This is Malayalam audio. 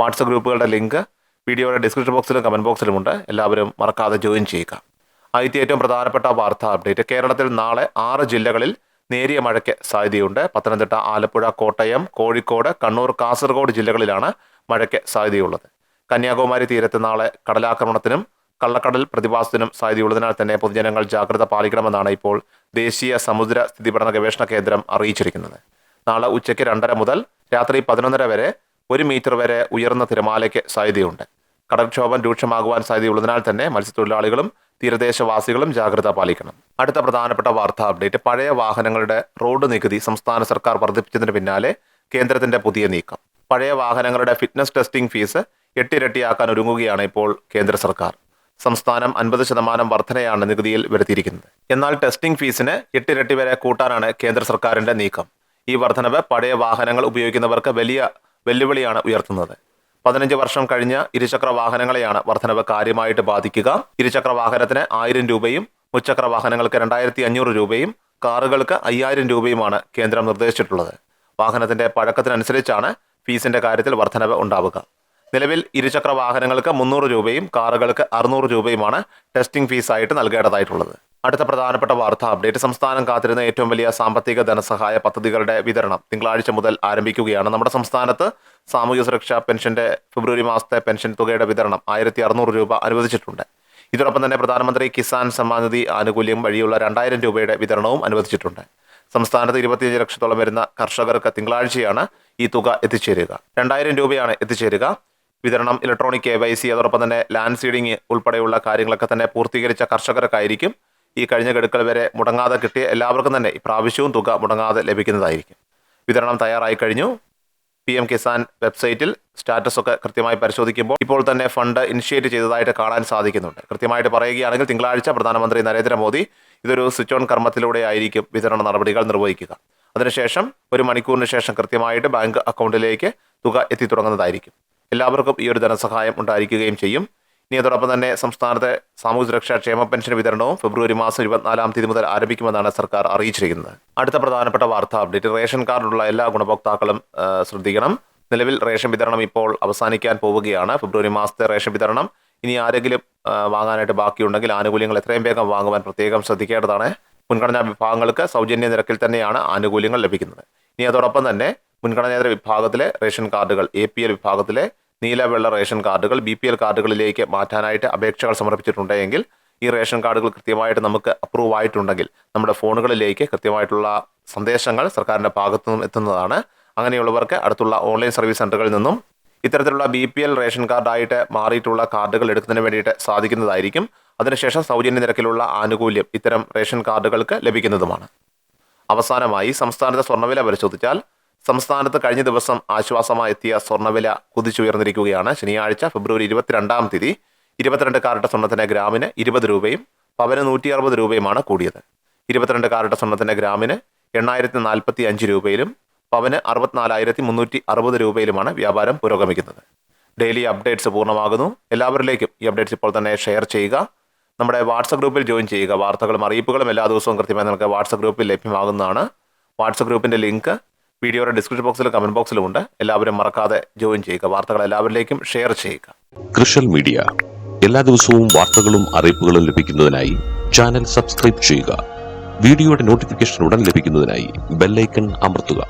വാട്സപ്പ് ഗ്രൂപ്പുകളുടെ ലിങ്ക് വീഡിയോയുടെ ഡിസ്ക്രിപ്ഷൻ ബോക്സിലും കമന്റ് ബോക്സിലുമുണ്ട് എല്ലാവരും മറക്കാതെ ജോയിൻ ചെയ്യുക. ആദ്യത്തെ ഏറ്റവും പ്രധാനപ്പെട്ട വാർത്താ അപ്ഡേറ്റ് കേരളത്തിൽ നാളെ ആറ് ജില്ലകളിൽ നേരിയ മഴയ്ക്ക് സാധ്യതയുണ്ട്. പത്തനംതിട്ട ആലപ്പുഴ കോട്ടയം കോഴിക്കോട് കണ്ണൂർ കാസർഗോഡ് ജില്ലകളിലാണ് മഴയ്ക്ക് സാധ്യതയുള്ളത്. കന്യാകുമാരി തീരത്ത് നാളെ കടലാക്രമണത്തിനും കള്ളക്കടൽ പ്രതിഭാസത്തിനും സാധ്യതയുള്ളതിനാൽ തന്നെ പൊതുജനങ്ങൾ ജാഗ്രത പാലിക്കണമെന്നാണ് ഇപ്പോൾ ദേശീയ സമുദ്ര സ്ഥിതി പഠന ഗവേഷണ കേന്ദ്രം അറിയിച്ചിരിക്കുന്നത്. നാളെ ഉച്ചയ്ക്ക് രണ്ടര മുതൽ രാത്രി പതിനൊന്നര വരെ ഒരു മീറ്റർ വരെ ഉയർന്ന തിരമാലയ്ക്ക് സാധ്യതയുണ്ട്. കടൽക്ഷോഭം രൂക്ഷമാകുവാൻ സാധ്യതയുള്ളതിനാൽ തന്നെ മത്സ്യത്തൊഴിലാളികളും തീരദേശവാസികളും ജാഗ്രത പാലിക്കണം. അടുത്ത പ്രധാനപ്പെട്ട വാർത്താ അപ്ഡേറ്റ് പഴയ വാഹനങ്ങളുടെ റോഡ് നികുതി സംസ്ഥാന സർക്കാർ വർദ്ധിപ്പിച്ചതിന് പിന്നാലെ കേന്ദ്രത്തിന്റെ പുതിയ നീക്കം. പഴയ വാഹനങ്ങളുടെ ഫിറ്റ്നസ് ടെസ്റ്റിംഗ് ഫീസ് എട്ടിരട്ടിയാക്കാൻ ഒരുങ്ങുകയാണ് ഇപ്പോൾ കേന്ദ്ര സർക്കാർ. സംസ്ഥാനം അൻപത് ശതമാനം വർധനയാണ് നികുതിയിൽ വരുത്തിയിരിക്കുന്നത്. എന്നാൽ ടെസ്റ്റിംഗ് ഫീസിന് എട്ടിരട്ടി വരെ കൂട്ടാനാണ് കേന്ദ്ര സർക്കാരിന്റെ നീക്കം. ഈ വർധനവ് പഴയ വാഹനങ്ങൾ ഉപയോഗിക്കുന്നവർക്ക് വലിയ വെല്ലുവിളിയാണ് ഉയർത്തുന്നത്. പതിനഞ്ച് വർഷം കഴിഞ്ഞ ഇരുചക്ര വാഹനങ്ങളെയാണ് വർധനവ് കാര്യമായിട്ട് ബാധിക്കുക. ഇരുചക്ര വാഹനത്തിന് ആയിരം രൂപയും മുച്ചക്ര വാഹനങ്ങൾക്ക് രണ്ടായിരത്തി അഞ്ഞൂറ് രൂപയും കാറുകൾക്ക് അയ്യായിരം രൂപയുമാണ് കേന്ദ്രം നിർദ്ദേശിച്ചിട്ടുള്ളത്. വാഹനത്തിന്റെ പഴക്കത്തിനനുസരിച്ചാണ് ഫീസിന്റെ കാര്യത്തിൽ വർധനവ് ഉണ്ടാവുക. നിലവിൽ ഇരുചക്ര വാഹനങ്ങൾക്ക് മുന്നൂറ് രൂപയും കാറുകൾക്ക് അറുന്നൂറ് രൂപയുമാണ് ടെസ്റ്റിംഗ് ഫീസായിട്ട് നൽകേണ്ടതായിട്ടുള്ളത്. അടുത്ത പ്രധാനപ്പെട്ട വാർത്ത. അപ്ഡേറ്റ് സംസ്ഥാനം കാത്തിരുന്ന ഏറ്റവും വലിയ സാമ്പത്തിക ധനസഹായ പദ്ധതികളുടെ വിതരണം തിങ്കളാഴ്ച മുതൽ ആരംഭിക്കുകയാണ്. നമ്മുടെ സംസ്ഥാനത്ത് സാമൂഹ്യ സുരക്ഷാ പെൻഷന്റെ ഫെബ്രുവരി മാസത്തെ പെൻഷൻ തുകയുടെ വിതരണം ആയിരത്തി അറുന്നൂറ് രൂപ അനുവദിച്ചിട്ടുണ്ട്. ഇതോടൊപ്പം തന്നെ പ്രധാനമന്ത്രി കിസാൻ സമ്മാൻ നിധി ആനുകൂല്യം വഴിയുള്ള രണ്ടായിരം രൂപയുടെ വിതരണവും അനുവദിച്ചിട്ടുണ്ട്. സംസ്ഥാനത്ത് ഇരുപത്തിയഞ്ച് ലക്ഷത്തോളം വരുന്ന കർഷകർക്ക് തിങ്കളാഴ്ചയാണ് ഈ തുക എത്തിച്ചേരുക. രണ്ടായിരം രൂപയാണ് എത്തിച്ചേരുക. വിതരണം ഇലക്ട്രോണിക് കെ വൈ സി അതോടൊപ്പം തന്നെ ലാൻഡ് സീഡിംഗ് ഉൾപ്പെടെയുള്ള കാര്യങ്ങളൊക്കെ തന്നെ പൂർത്തീകരിച്ച കർഷകർക്കായിരിക്കും ഈ കഴിഞ്ഞ ഗഡുക്കൾ വരെ മുടങ്ങാതെ കിട്ടിയ എല്ലാവർക്കും തന്നെ പ്രാവശ്യവും തുക മുടങ്ങാതെ ലഭിക്കുന്നതായിരിക്കും. വിതരണം തയ്യാറായി കഴിഞ്ഞു. പി എം കിസാൻ വെബ്സൈറ്റിൽ സ്റ്റാറ്റസ് ഒക്കെ കൃത്യമായി പരിശോധിക്കുമ്പോൾ ഇപ്പോൾ തന്നെ ഫണ്ട് ഇനിഷ്യേറ്റ് ചെയ്തതായിട്ട് കാണാൻ സാധിക്കുന്നുണ്ട്. കൃത്യമായിട്ട് പറയുകയാണെങ്കിൽ തിങ്കളാഴ്ച പ്രധാനമന്ത്രി നരേന്ദ്രമോദി ഇതൊരു സ്വിച്ച് ഓൺ കർമ്മത്തിലൂടെ ആയിരിക്കും വിതരണ നടപടികൾ നിർവഹിക്കുക. അതിനുശേഷം ഒരു മണിക്കൂറിന് ശേഷം കൃത്യമായിട്ട് ബാങ്ക് അക്കൗണ്ടിലേക്ക് തുക എത്തി തുടങ്ങുന്നതായിരിക്കും എല്ലാവർക്കും ഈ ഒരു ധനസഹായം ഉണ്ടായിരിക്കുകയും ചെയ്യും. ഇനി അതോടൊപ്പം തന്നെ സംസ്ഥാനത്തെ സാമൂഹ്യ സുരക്ഷാ ക്ഷേമ പെൻഷൻ വിതരണവും ഫെബ്രുവരി മാസം ഇരുപത്തിനാലാം തീയതി മുതൽ ആരംഭിക്കുമെന്നാണ് സർക്കാർ അറിയിച്ചിരിക്കുന്നത്. അടുത്ത പ്രധാനപ്പെട്ട വാർത്താ അപ്ഡേറ്റ്. റേഷൻ കാർഡുള്ള എല്ലാ ഗുണഭോക്താക്കളും ശ്രദ്ധിക്കണം. നിലവിൽ റേഷൻ വിതരണം ഇപ്പോൾ അവസാനിക്കാൻ പോവുകയാണ്. ഫെബ്രുവരി മാസത്തെ റേഷൻ വിതരണം ഇനി ആരെങ്കിലും വാങ്ങാനായിട്ട് ബാക്കിയുണ്ടെങ്കിൽ ആനുകൂല്യങ്ങൾ എത്രയും വേഗം വാങ്ങുവാൻ പ്രത്യേകം ശ്രദ്ധിക്കേണ്ടതാണ്. മുൻഗണനാ വിഭാഗങ്ങൾക്ക് സൗജന്യ നിരക്കിൽ തന്നെയാണ് ആനുകൂല്യങ്ങൾ ലഭിക്കുന്നത്. ഇനി അതോടൊപ്പം തന്നെ മുൻഗണനേതര വിഭാഗത്തിലെ റേഷൻ കാർഡുകൾ എ പി എൽ വിഭാഗത്തിലെ നീല വെള്ള റേഷൻ കാർഡുകൾ ബി പി എൽ കാർഡുകളിലേക്ക് മാറ്റാനായിട്ട് അപേക്ഷകൾ സമർപ്പിച്ചിട്ടുണ്ടെങ്കിൽ ഈ റേഷൻ കാർഡുകൾ കൃത്യമായിട്ട് നമുക്ക് അപ്രൂവ് ആയിട്ടുണ്ടെങ്കിൽ നമ്മുടെ ഫോണുകളിലേക്ക് കൃത്യമായിട്ടുള്ള സന്ദേശങ്ങൾ സർക്കാരിന്റെ ഭാഗത്തു നിന്നും എത്തുന്നതാണ്. അങ്ങനെയുള്ളവർക്ക് അടുത്തുള്ള ഓൺലൈൻ സർവീസ് സെന്ററുകളിൽ നിന്നും ഇത്തരത്തിലുള്ള ബി പി എൽ റേഷൻ കാർഡായിട്ട് മാറിയിട്ടുള്ള കാർഡുകൾ എടുക്കുന്നതിന് വേണ്ടിയിട്ട് സാധിക്കുന്നതായിരിക്കും. അതിനുശേഷം സൗജന്യ നിരക്കിലുള്ള ആനുകൂല്യം ഇത്തരം റേഷൻ കാർഡുകൾക്ക് ലഭിക്കുന്നതുമാണ്. അവസാനമായി സംസ്ഥാനത്തെ സ്വർണവില പരിശോധിച്ചാൽ സംസ്ഥാനത്ത് കഴിഞ്ഞ ദിവസം ആശ്വാസമായെത്തിയ സ്വർണവില കുതിച്ചുയർന്നിരിക്കുകയാണ്. ശനിയാഴ്ച ഫെബ്രുവരി ഇരുപത്തിരണ്ടാം തീയതി ഇരുപത്തിരണ്ട് കാരട്ട സ്വർണത്തിന് ഗ്രാമിന് ഇരുപത് രൂപയും പവന് നൂറ്റി അറുപത് രൂപയുമാണ് കൂടിയത്. ഇരുപത്തിരണ്ട് കാരട്ട സ്വർണത്തിന് ഗ്രാമിന് എണ്ണായിരത്തി നാൽപ്പത്തി അഞ്ച് രൂപയിലും പവന് അറുപത്തിനാലായിരത്തി മുന്നൂറ്റി അറുപത് രൂപയിലുമാണ് വ്യാപാരം പുരോഗമിക്കുന്നത്. ഡെയിലി അപ്ഡേറ്റ്സ് പൂർണമാകുന്നു. എല്ലാവരിലേക്കും ഈ അപ്ഡേറ്റ്സ് ഇപ്പോൾ തന്നെ ഷെയർ ചെയ്യുക. നമ്മുടെ വാട്സപ്പ് ഗ്രൂപ്പിൽ ജോയിൻ ചെയ്യുക. വാർത്തകളും അറിയിപ്പുകളും എല്ലാ ദിവസവും കൃത്യമായി നിങ്ങൾക്ക് വാട്സപ്പ് ഗ്രൂപ്പിൽ ലഭ്യമാകുന്നതാണ്. വാട്സപ്പ് ഗ്രൂപ്പിന്റെ ലിങ്ക് വീഡിയോയുടെ ഡിസ്ക്രിപ്ഷൻ ബോക്സിലും കമന്റ് ബോക്സിലും ഉണ്ട്. എല്ലാവരും മറക്കാതെ ജോയിൻ ചെയ്യുക. വാർത്തകൾ എല്ലാവരിലേക്കും ഷെയർ ചെയ്യുക. കൃഷൽ മീഡിയ. എല്ലാ ദിവസവും വാർത്തകളും അറിയിപ്പുകളും ലഭിക്കുന്നതിനായി ചാനൽ സബ്സ്ക്രൈബ് ചെയ്യുക. വീഡിയോയുടെ നോട്ടിഫിക്കേഷൻ ഉടൻ ലഭിക്കുന്നതിനായി ബെല്ലൈക്കൺ അമർത്തുക.